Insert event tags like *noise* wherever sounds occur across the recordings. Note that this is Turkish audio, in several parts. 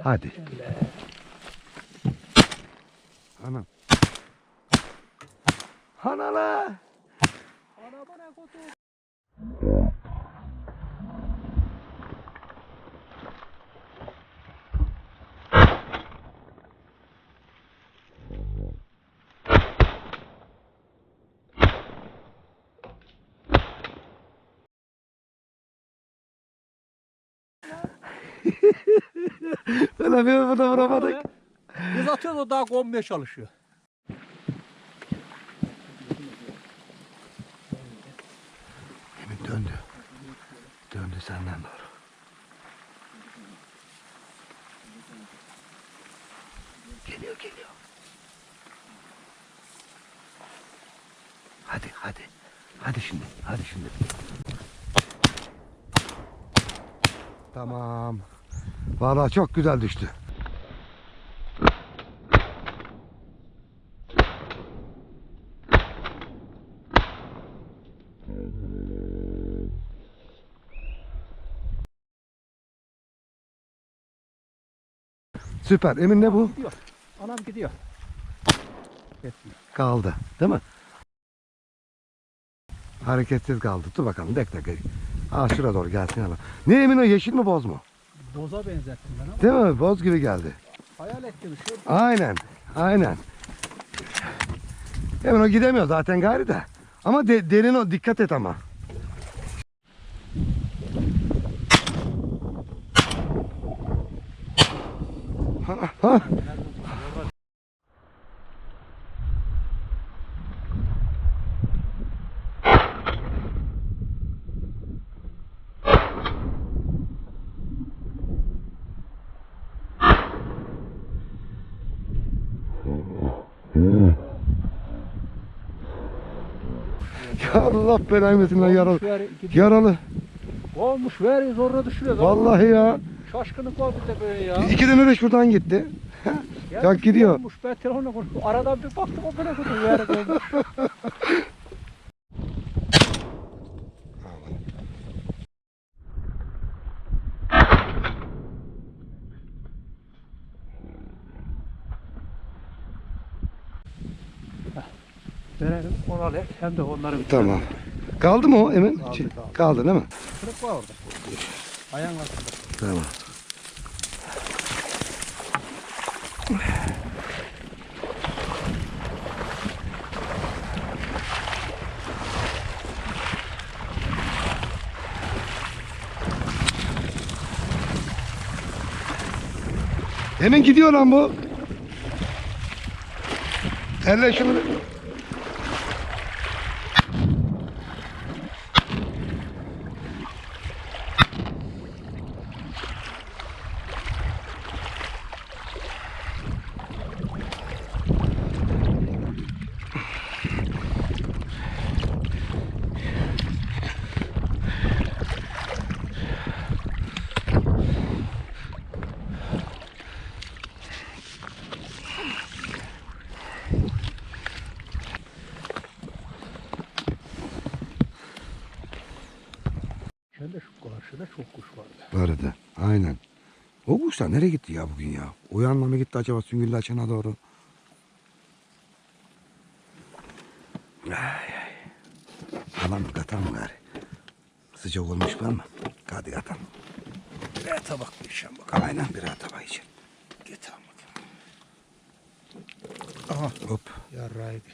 Hadi. Anam. Hanala. Öyle bir burada vuramadık. Biz atıyoruz o daha konmaya çalışıyor. Emin döndü. Döndü senden doğru. Geliyor geliyor. Hadi hadi. Hadi şimdi. Hadi şimdi. Tamam. Vallahi çok güzel düştü. Süper. Emin ne bu? Gidiyor. Anam gidiyor. Etmiyor. Kaldı. Değil mi? Hareketsiz kaldı. Dur bakalım. Bekle. bekle. Aa şuraya doğru gelsin hemen. Ne emin o yeşil mi boz mu? Boza benzettim ben ama Değil mi? Boz gibi geldi. hayal ettim şey. Aynen. Aynen. Hemen o gidemiyor zaten gari de. Ama de- derin o. Dikkat et ama. Ha, ha. Ya Allah belanı versin lan yaralı. Yaralı. Olmuş ver zorla düşürüyor. Vallahi ya. Şaşkınlık var bir de böyle ya. İki dönem de şuradan gitti. Ya gidiyor. Olmuş ben telefonla konuştum. Aradan bir baktım o böyle kutu *laughs* Verelim onu al hem de onları bir Tamam. Kaldı mı o Emin? Kaldı, kaldı. kaldı değil mi? Kırık var orada. Ayağın altında. Tamam. Hemen gidiyor lan bu. Elle şunu. Şöyle şu karşıda çok kuş vardı. Vardı. Aynen. O kuşlar nereye gitti ya bugün ya? Uyanma mı gitti acaba süngüllü açana doğru? Ay ay. Alan mı katalım gari. Sıcak olmuş var mı? Hadi katalım. Birer tabak işem bakalım. Aynen birer tabak için. Git al bakayım. Aha Hop. yarraydı.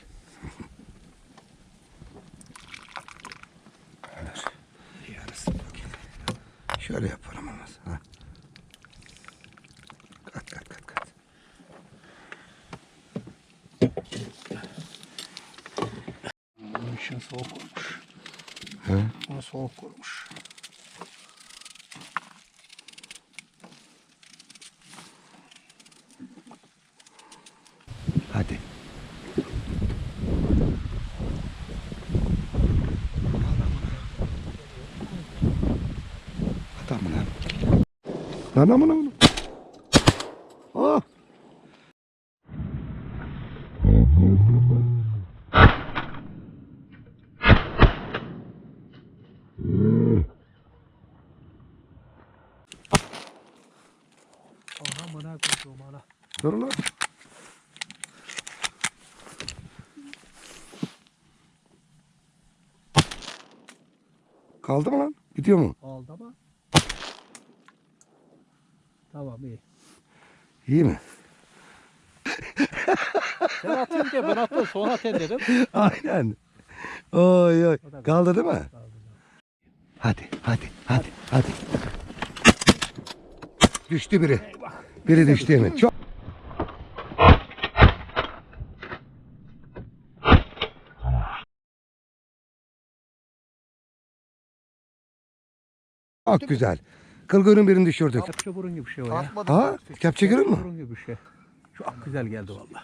Şöyle yapalım ama. Ha. Kat kat kat kat. Bunun için soğuk olmuş. He? Bunu soğuk olmuş. Hadi. Adam lan. Lan. Ah. Amına koyduğum ana. Dur lan. Kaldı mı lan? Gidiyor mu? Aldı ama. Tamam iyi. İyi mi? Sen atayım diye ben attım sonra atayım dedim. *laughs* Aynen. Oy oy. Kaldı değil mi? Hadi hadi hadi hadi. Düştü biri. Biri düştü mi? Çok Çok güzel. Kılgırın birini düşürdük. Kepçe burun gibi bir şey o ya. Ha? Kepçe görün mü? Burun gibi bir şey. Çok güzel geldi valla.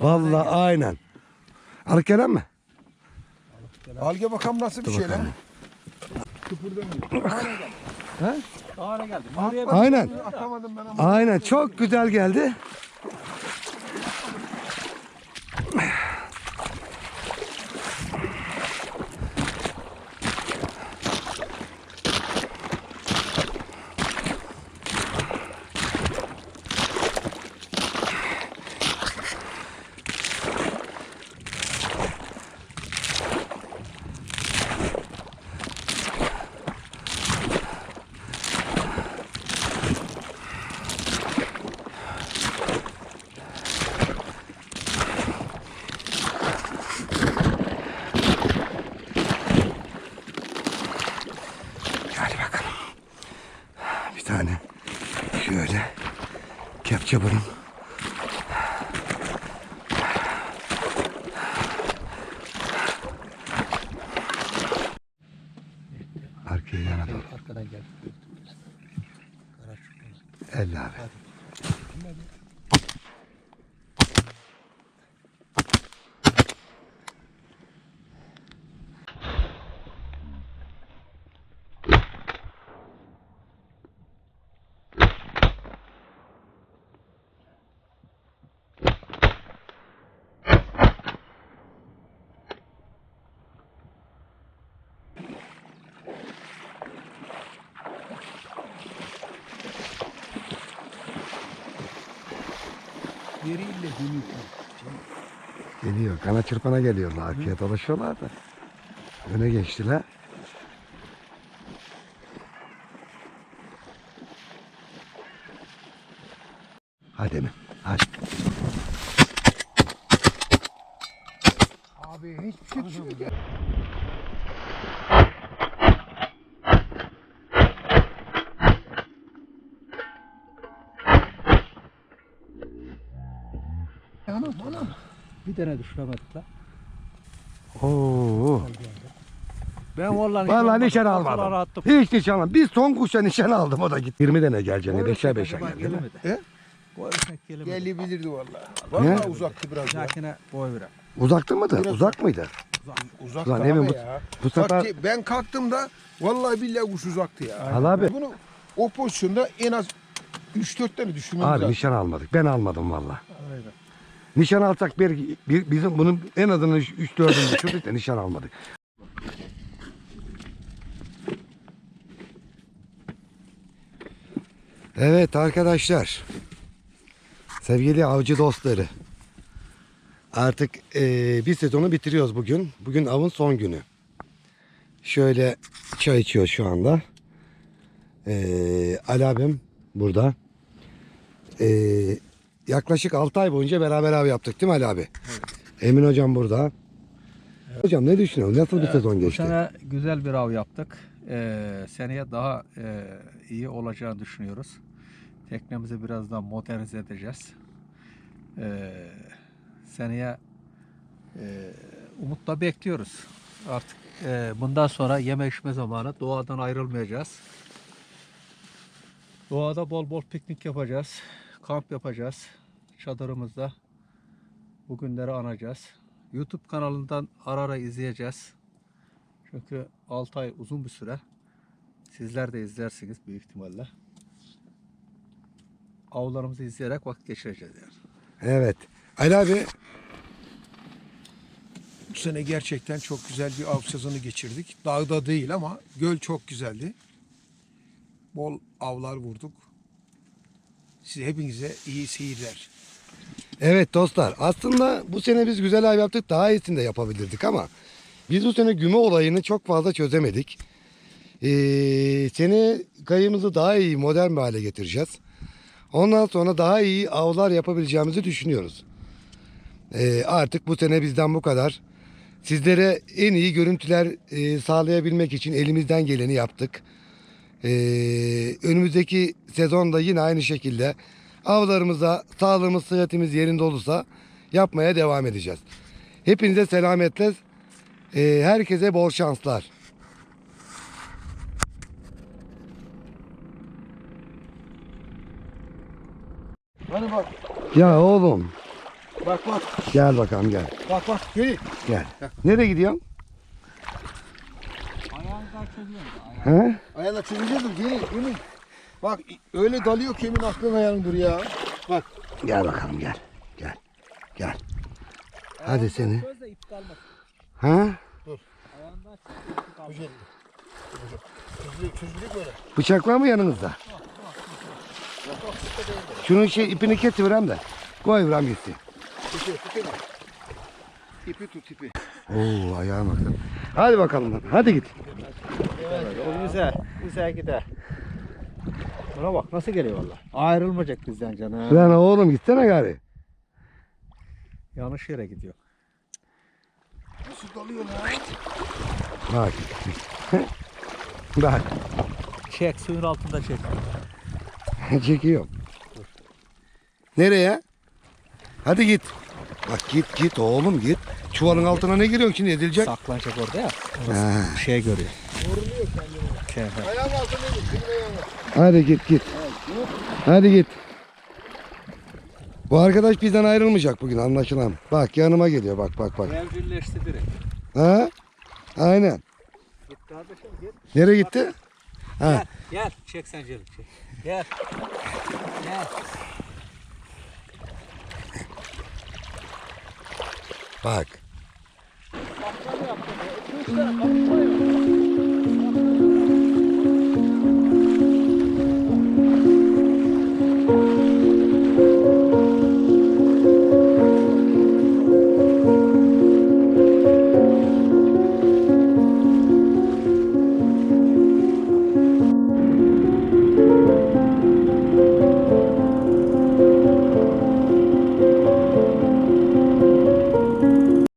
Vallahi aynen. Alık gelen mi? Al gel bakalım nasıl bir şey lan. Ha? Şahane geldi. Buraya. Aynen. Atamadım ben ama. Aynen. Çok güzel geldi. Hadi bakalım. Bir tane şöyle kepçe burun. Arkaya yana doğru. Arkadan çıktı. Elle abi. Yeriyle Geliyor. Kana çırpana geliyorlar. Arkaya dolaşıyorlar da. Öne geçtiler. Hadi mi? Hadi. Abi hiçbir şey düşmüyor. Anam anam. Bir tane düşüremedik la. Oo. Ben vallahi Vallahi nişan almadım. attım. Hiç nişan almadım. Bir son kuşa nişan aldım o da gitti. 20 tane geleceğini. Beşer beşer Acaba geldi. gelemedi. He? Örnek gelemedi. Gelebilirdi vallahi. Vallahi uzaktı biraz ya. Zakine boy veren. Uzaktı mıydı? Biraz- Uzak mıydı? Uzak Ulan daha Emin bu- ya. Bu Bak sefer ki ben kalktığımda vallahi billahi kuş uzaktı ya. Al abi. Bunu o pozisyonda en az 3-4 tane düşürmemiz Abi lazım. nişan almadık. Ben almadım valla. Aynen. Nişan alsak bir, bir- bizim bunun en azından 3 4'ünü düşürdük de nişan almadık. Evet arkadaşlar. Sevgili avcı dostları. Artık eee, bir sezonu bitiriyoruz bugün. Bugün avın son günü. Şöyle çay içiyor şu anda. Eee Ali abim burada. Eee yaklaşık 6 ay boyunca beraber av yaptık değil mi Ali abi? Emin hocam burada. Hocam ne düşünüyorsun? Nasıl bir sezon Bu geçti? sene güzel bir av yaptık. Ee, seneye daha e, iyi olacağını düşünüyoruz. Teknemizi biraz daha modernize edeceğiz. Ee, seneye e, umutla bekliyoruz. Artık e, bundan sonra yeme içme zamanı doğadan ayrılmayacağız. Doğada bol bol piknik yapacağız. Kamp yapacağız. Çadırımızda bu günleri anacağız. YouTube kanalından ara ara izleyeceğiz. Çünkü 6 ay uzun bir süre. Sizler de izlersiniz büyük ihtimalle. Avlarımızı izleyerek vakit geçireceğiz yani. Evet. Ali abi Bu sene gerçekten çok güzel bir av sezonu geçirdik. Dağda değil ama göl çok güzeldi. Bol avlar vurduk. Size hepinize iyi seyirler. Evet dostlar aslında bu sene biz güzel av yaptık daha iyisini de yapabilirdik ama biz bu sene güme olayını çok fazla çözemedik. Ee, sene kayığımızı daha iyi modern bir hale getireceğiz. Ondan sonra daha iyi avlar yapabileceğimizi düşünüyoruz. Ee, artık bu sene bizden bu kadar. Sizlere en iyi görüntüler e, sağlayabilmek için elimizden geleni yaptık. Ee, önümüzdeki sezonda yine aynı şekilde avlarımıza sağlığımız sıhhatimiz yerinde olursa yapmaya devam edeceğiz. Hepinize selametle. Ee, herkese bol şanslar. Hani bak Ya oğlum bak bak gel bakalım gel. bak bak göreyim. Gel. Nereye gidiyorsun? Ayağınızdan çözüyorum. He? Ayağına çözeceğiz mi? Gelin gelin. Bak öyle dalıyor ki emin aklın ayağındır ya. Bak Gel bakalım gel. Gel. Gel. Hadi seni. İp kalmasın. Ha? Kalmasın. çözülüyor, çözülüyor böyle. Bıçak var mı yanınızda? Şunun şey ipini kesiverem de. Koyverem gitsin. Tutuyor tutuyor. İpi tut ipi. Oo ayağım bakalım. Hadi bakalım lan. Hadi git. O güzel. Güzel gider. Buna bak nasıl geliyor valla. Ayrılmayacak bizden canım. Lan oğlum gitsene gari. Yanlış yere gidiyor. Nasıl dalıyor lan? Bak. *laughs* Bak. Çek suyun altında çek. *laughs* Çekiyorum. Nereye? Hadi git. Bak git git oğlum git. Çuvalın altına ne giriyorsun şimdi edilecek? Saklanacak orada ya. Bir şey görüyor. Yoruluyor kendini. Git. Hadi git git. Hadi git. Bu arkadaş bizden ayrılmayacak bugün anlaşılan. Bak yanıma geliyor bak bak bak. Evcilleşti direkt. Ha? Aynen. Git kardeşim git. Nereye gitti? Ha. Gel, gel. Çek sen canım çek. Gel. Gel. Bak. Kaptan